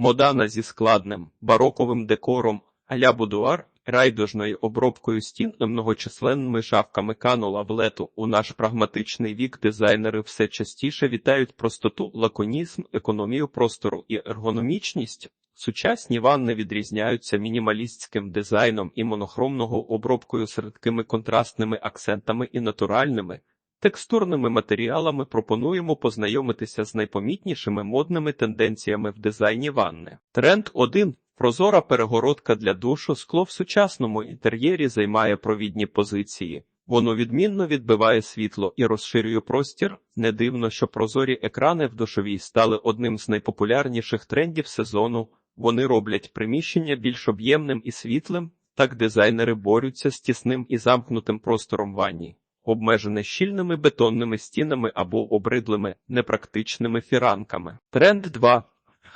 Модана зі складним бароковим декором а-ля будуар, райдужною обробкою стін і многочисленними шафками канула в лету. У наш прагматичний вік дизайнери все частіше вітають простоту, лаконізм, економію простору і ергономічність. Сучасні ванни відрізняються мінімалістським дизайном і монохромного обробкою з рідкими контрастними акцентами і натуральними. Текстурними матеріалами пропонуємо познайомитися з найпомітнішими модними тенденціями в дизайні ванни. Тренд 1. Прозора перегородка для душу скло в сучасному інтер'єрі займає провідні позиції. Воно відмінно відбиває світло і розширює простір. Не дивно, що прозорі екрани в душовій стали одним з найпопулярніших трендів сезону. Вони роблять приміщення більш об'ємним і світлим. Так дизайнери борються з тісним і замкнутим простором ванні, обмежене щільними бетонними стінами або обридлими непрактичними фіранками. Тренд 2.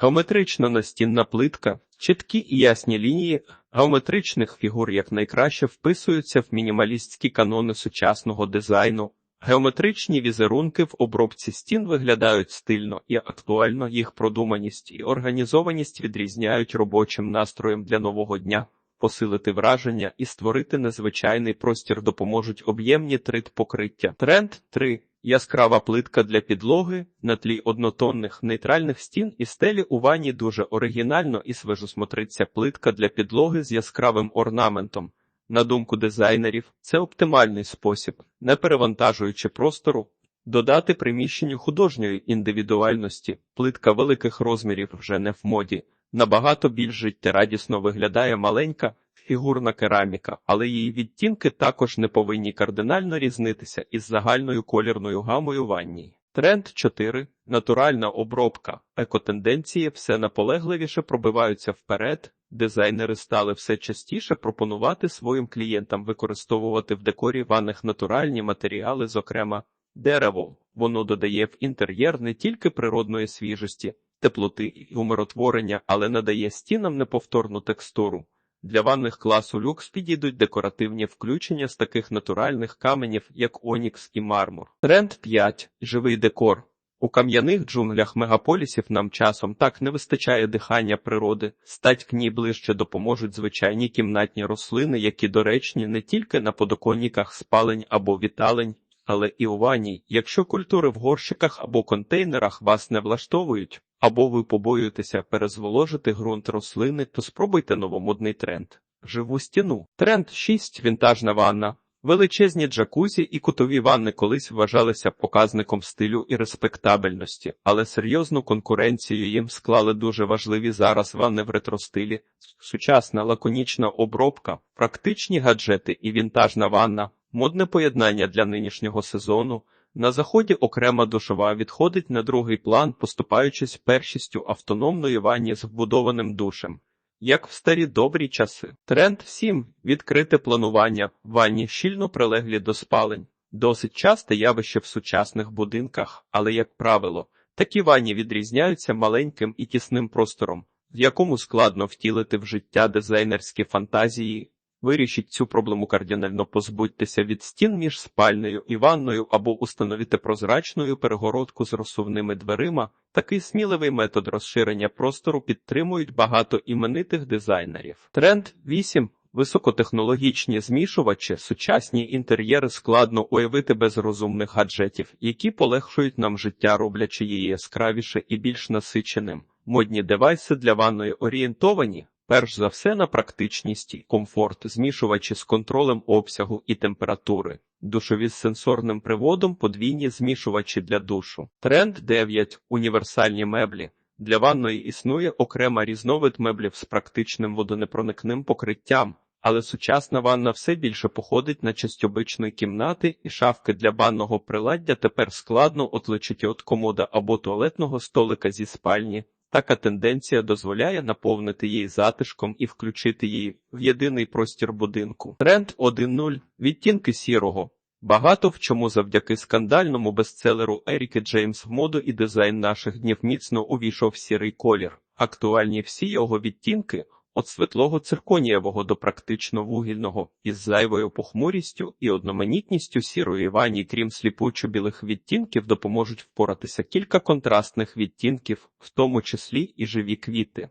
Геометрична настінна плитка, чіткі і ясні лінії геометричних фігур якнайкраще вписуються в мінімалістські канони сучасного дизайну. Геометричні візерунки в обробці стін виглядають стильно і актуально їх продуманість і організованість відрізняють робочим настроєм для нового дня. Посилити враження і створити незвичайний простір допоможуть об'ємні трит покриття. Тренд 3. Яскрава плитка для підлоги на тлі однотонних нейтральних стін і стелі у ванні дуже оригінально і свежо смотриться плитка для підлоги з яскравим орнаментом. На думку дизайнерів, це оптимальний спосіб, не перевантажуючи простору, додати приміщенню художньої індивідуальності. Плитка великих розмірів вже не в моді. Набагато більш життєрадісно виглядає маленька фігурна кераміка, але її відтінки також не повинні кардинально різнитися із загальною колірною гамою ванні. Тренд 4. Натуральна обробка. Екотенденції все наполегливіше пробиваються вперед. Дизайнери стали все частіше пропонувати своїм клієнтам використовувати в декорі ванних натуральні матеріали, зокрема дерево. Воно додає в інтер'єр не тільки природної свіжості, теплоти і умиротворення, але надає стінам неповторну текстуру. Для ванних класу люкс підійдуть декоративні включення з таких натуральних каменів, як онікс і мармур. Тренд 5. Живий декор. У кам'яних джунглях мегаполісів нам часом так не вистачає дихання природи, стать к ній ближче допоможуть звичайні кімнатні рослини, які доречні не тільки на подоконниках спалень або віталень, але і у ванні. Якщо культури в горщиках або контейнерах вас не влаштовують, або ви побоюєтеся перезволожити ґрунт рослини, то спробуйте новомодний тренд. Живу стіну. Тренд 6. Вінтажна ванна. Величезні джакузі і кутові ванни колись вважалися показником стилю і респектабельності, але серйозну конкуренцію їм склали дуже важливі зараз ванни в ретро-стилі, сучасна лаконічна обробка, практичні гаджети і вінтажна ванна, модне поєднання для нинішнього сезону. На заході окрема душова відходить на другий план, поступаючись першістю автономної ванні з вбудованим душем. Як в старі добрі часи. Тренд 7. Відкрите планування. Ванні щільно прилеглі до спалень. Досить часте явище в сучасних будинках, але, як правило, такі ванні відрізняються маленьким і тісним простором, в якому складно втілити в життя дизайнерські фантазії. Вирішіть цю проблему кардинально позбудьтеся від стін між спальною і ванною або установіте прозрачною перегородку з розсувними дверима. Такий сміливий метод розширення простору підтримують багато іменитих дизайнерів. Тренд 8. Високотехнологічні змішувачі, сучасні інтер'єри складно уявити без розумних гаджетів, які полегшують нам життя, роблячи її яскравіше і більш насиченим. Модні девайси для ванної орієнтовані. Перш за все на практичність комфорт, змішувачі з контролем обсягу і температури, душові з сенсорним приводом, подвійні змішувачі для душу. Тренд 9. Універсальні меблі. Для ванної існує окрема різновид меблів з практичним водонепроникним покриттям, але сучасна ванна все більше походить на частьобичної кімнати і шафки для банного приладдя тепер складно отличити від комода або туалетного столика зі спальні. Така тенденція дозволяє наповнити її затишком і включити її в єдиний простір будинку. Тренд 1.0. відтінки сірого. Багато в чому завдяки скандальному бестселеру Еріки Джеймс моду і дизайн наших днів міцно увійшов сірий колір. Актуальні всі його відтінки От світлого цирконієвого до практично вугільного, із зайвою похмурістю і одноманітністю сірої вані, крім сліпучо білих відтінків, допоможуть впоратися кілька контрастних відтінків, в тому числі і живі квіти.